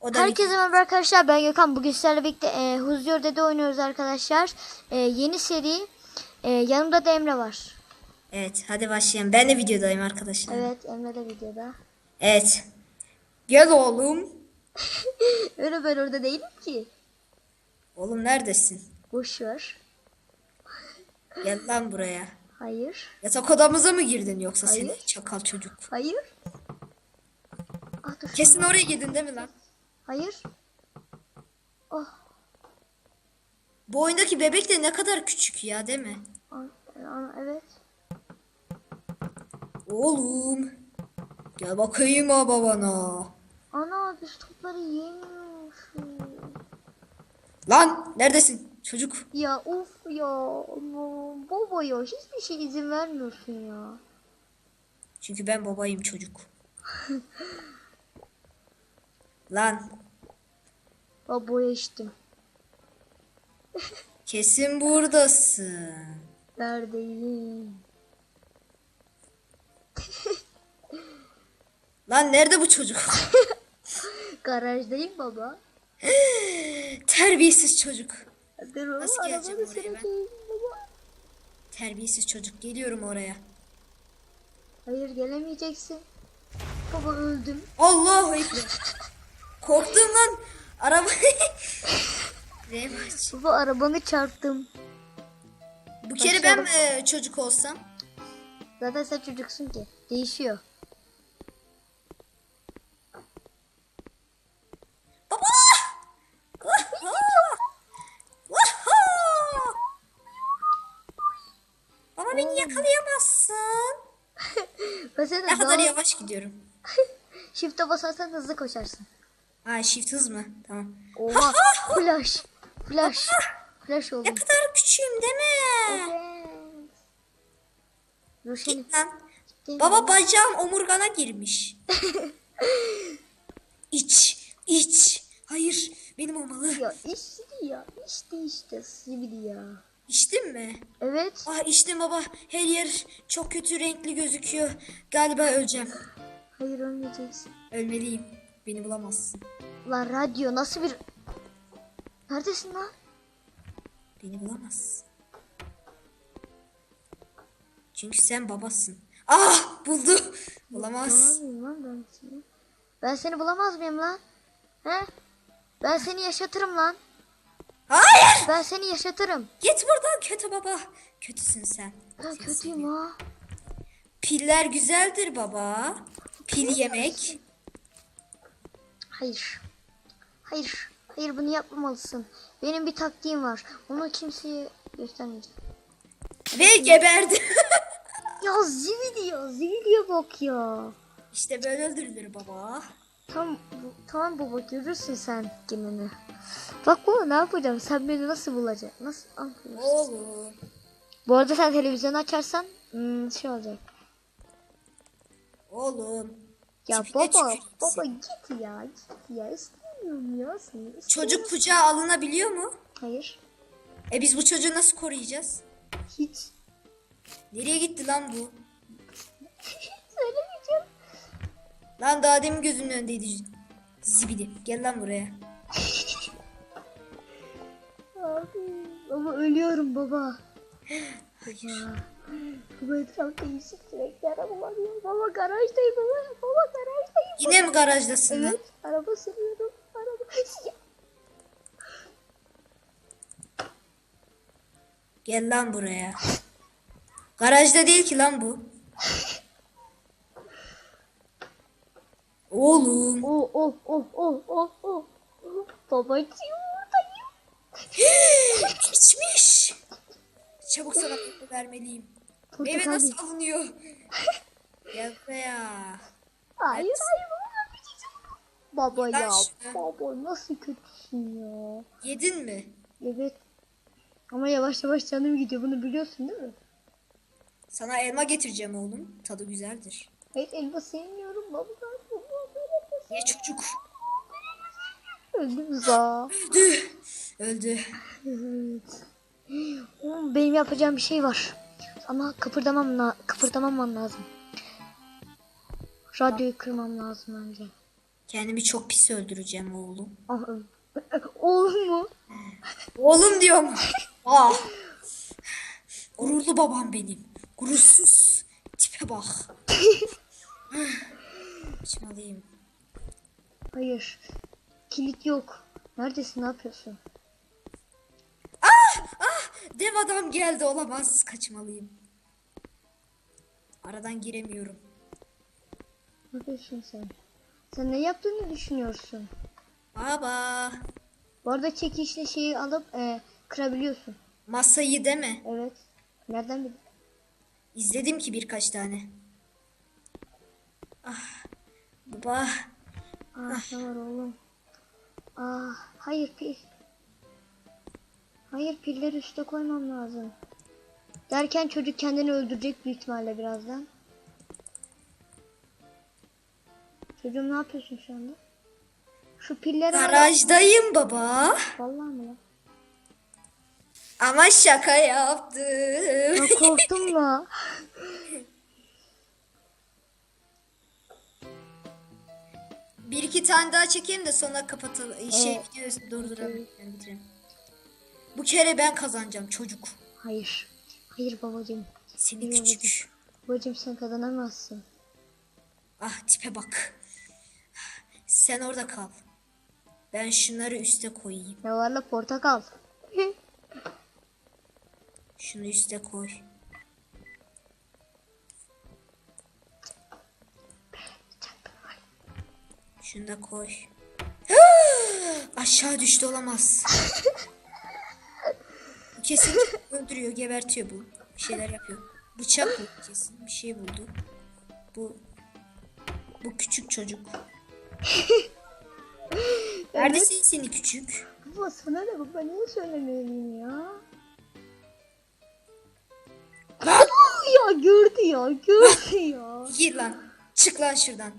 O da Herkese merhaba arkadaşlar ben Gökhan. Bugün sizlerle birlikte e, Huzyur Dede oynuyoruz arkadaşlar. E, yeni seri. E, yanımda da Emre var. Evet hadi başlayalım. Ben de videodayım arkadaşlar. Evet. Evet Emre de videoda. Gel oğlum. Öyle ben orada değilim ki. Oğlum neredesin? Boş ver. Gel lan buraya. Hayır. Yatak odamıza mı girdin yoksa Hayır. seni çakal çocuk? Hayır. Ah, dur. Kesin oraya girdin değil mi lan? Hayır. Oh. Bu oyundaki bebek de ne kadar küçük ya değil mi? Evet. Oğlum. Gel bakayım ha babana. Ana biz topları yemiyormuşuz. Lan neredesin çocuk? Ya of ya. Baba ya hiçbir şey izin vermiyorsun ya. Çünkü ben babayım çocuk. Lan Babaya içtim. kesin buradasın. Neredeyim? Lan nerede bu çocuk? Garajdayım baba. Terbiyesiz çocuk. Dur baba Nasıl geleceğim oraya ben? baba. Terbiyesiz çocuk. Geliyorum oraya. Hayır gelemeyeceksin. Baba öldüm. Allahu ekber. Korktum lan. Araba. Remaç. Baba arabanı çarptım. Bu kere ben e, çocuk olsam. Zaten sen çocuksun ki. Değişiyor. Baba! Vahha! Baba beni yakalayamazsın. Seni Ne kadar yavaş gidiyorum. Shift'e basarsan hızlı koşarsın. Ha shift hız mı? Tamam. Oha flash. Flash. Flash Ne oldum. kadar küçüğüm değil mi? Evet. Git lan. Baba bacağım omurgana girmiş. iç, iç. Hayır, benim olmalı. Ya içti ya. İçti işte. Sibidi ya. İçtin mi? Evet. Ah içtim baba. Her yer çok kötü renkli gözüküyor. Galiba öleceğim. Hayır ölmeyeceksin. Ölmeliyim. Beni bulamazsın. Lan radyo nasıl bir... Neredesin lan? Beni bulamazsın. Çünkü sen babasın. Ah buldu. Bulamaz. Lan ben seni? Ben seni bulamaz mıyım lan? He? Ben seni yaşatırım lan. Hayır. Ben seni yaşatırım. Git buradan kötü baba. Kötüsün sen. Ben kötüyüm ha. Piller güzeldir baba. Pil yemek. Hayır. Hayır. Hayır bunu yapmamalısın. Benim bir taktiğim var. Onu kimseye göstermeyeceğim. Ve geberdi. Ya zibidi ya. Zibidiye bak ya. işte böyle öldürülür baba. Bu, tamam baba görürsün sen gününü. Bak baba ne yapacağım? Sen beni nasıl bulacaksın? Nasıl anlıyorsun? Oğlum. Bu arada sen televizyonu açarsan hmm, şey olacak. Oğlum. Ya Tipine baba, baba git ya, git ya. İstemiyorum ya seni. istemiyorum. Çocuk kucağa alınabiliyor mu? Hayır, E biz bu çocuğu nasıl koruyacağız? hiç. Nereye gitti lan bu? Söylemeyeceğim. Lan daha demin gözümün önündeydi. Zibidi. Gel lan buraya. Abi, baba ölüyorum baba. Baba. Baba etrafta yüzük sürekli araba var ya. Baba garajdayım baba. Baba garajdayım. Yine mi garajdasın lan? Evet, araba sürüyorum. Araba. Ya, Gel lan buraya. Garajda değil ki lan bu. Oğlum. Oh oh oh oh oh oh. Babacığım buradayım. İçmiş. Çabuk sana meyve vermeliyim. Meyve Portakal nasıl alınıyor? Gel buraya. Hayır hayır baba ya baba nasıl kötüsün ya. Yedin mi? Evet. Ama yavaş yavaş canım gidiyor bunu biliyorsun değil mi? Sana elma getireceğim oğlum. Tadı güzeldir. Hayır elma sevmiyorum baba. Ye çocuk. Öldüm za. Öldü. Öldü. Evet. Oğlum, Benim yapacağım bir şey var. Ama kıpırdamam, kıpırdamam lazım. Radyoyu kırmam lazım önce. Kendimi çok pis öldüreceğim oğlum. Ah, Oğlum mu? Oğlum diyorum. Ah. Gururlu babam benim. Gurursuz. Tipe bak. Saçmalıyım. Hayır. Kilit yok. Neredesin? Ne yapıyorsun? Dev adam geldi olamaz. Kaçmalıyım. Aradan giremiyorum. Ne yapıyorsun sen? Sen ne yaptığını düşünüyorsun? Baba. Bu arada çekişle şeyi alıp e, kırabiliyorsun. Masayı deme. Evet. Nereden bildin? İzledim ki birkaç tane. Ah. Baba. Ah ne var oğlum? Ah hayır pil. Hayır pilleri üste koymam lazım. Derken çocuk kendini öldürecek büyük ihtimalle birazdan. Çocuğum ne yapıyorsun şu anda? Şu pilleri. Garajdayım baba. Vallahi lan? Ama şaka yaptım. Ya korktum la. Bir iki tane daha çekeyim de sonra kapatalım. Şey Evet. videoyu durduralım. Yani bitirelim. Bu kere ben kazanacağım çocuk. Hayır. Hayır babacığım. Seni Hayır küçük. Babacığım sen kazanamazsın. Ah tipe bak. Sen orada kal. Ben şunları üste koyayım. Ne var la portakal? Şunu üste koy. Şunu da koy. Aşağı düştü olamaz. Kesin öldürüyor, gebertiyor bu. Bir şeyler yapıyor. Bıçak buldu kesin. Bir şey buldu. Bu bu küçük çocuk. Neredesin seni küçük? Baba sana ne baba niye söylemeliyim ya? ya gördü ya gördü ya. Gir lan. Çık lan şuradan.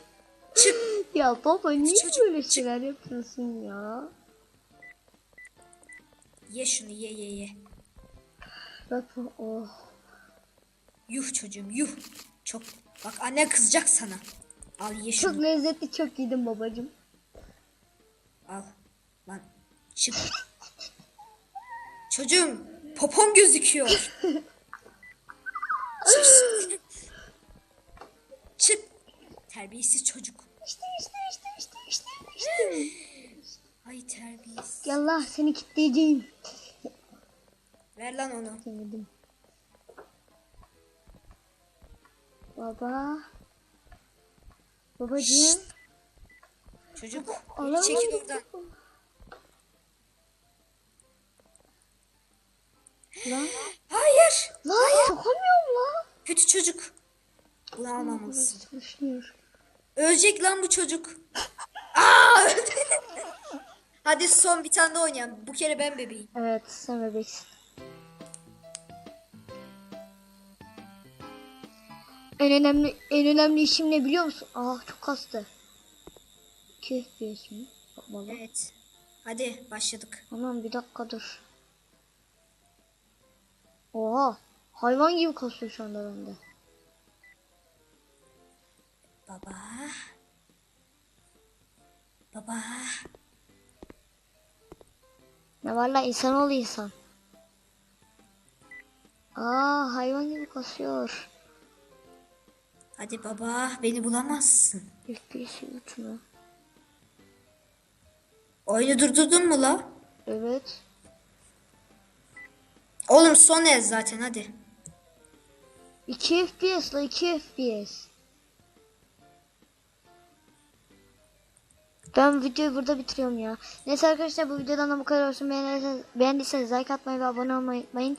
Çık. Ya baba niye Çocuk- böyle şeyler yapıyorsun ya? Ye şunu ye ye ye. Bak oh. Yuh çocuğum yuh. Çok. Bak anne kızacak sana. Al ye şunu. Çok lezzetli çok yedim babacım. Al. Lan çık. Çocuğum popom gözüküyor. Çık. Çık. Terbiyesiz çocuk. İşte işte işte işte işte işte. Ay terbiyesiz. Gel la seni kitleyeceğim. Ver lan onu. Yemedim. Baba. Babacığım. Çocuk. Alamam. Çekil oradan. Lan. Hayır. Lan sokamıyorum lan. Kötü çocuk. Bunu almamalısın. Ölecek lan bu çocuk. Aa! Hadi son bir tane daha oynayalım. Bu kere ben bebeğim. Evet sen bebeksin. En önemli en önemli işim ne biliyor musun? Ah çok kastı. 2 FPS mi? Baba. Evet. Hadi başladık. Anam bir dakika dur. Oha. Hayvan gibi kasıyor şu anda bende. Baba. Baba. Ne var la insan ol insan. Aa hayvan gibi kasıyor. Hadi baba beni bulamazsın. FPS 3 mü? Oyunu durdurdun mu la? Evet. Oğlum son el zaten hadi. 2 FPS la 2 FPS. Ben videoyu burada bitiriyorum ya. Neyse arkadaşlar bu videodan da bu kadar olsun. Beğendiyseniz, beğendiyseniz like atmayı ve abone olmayı unutmayın.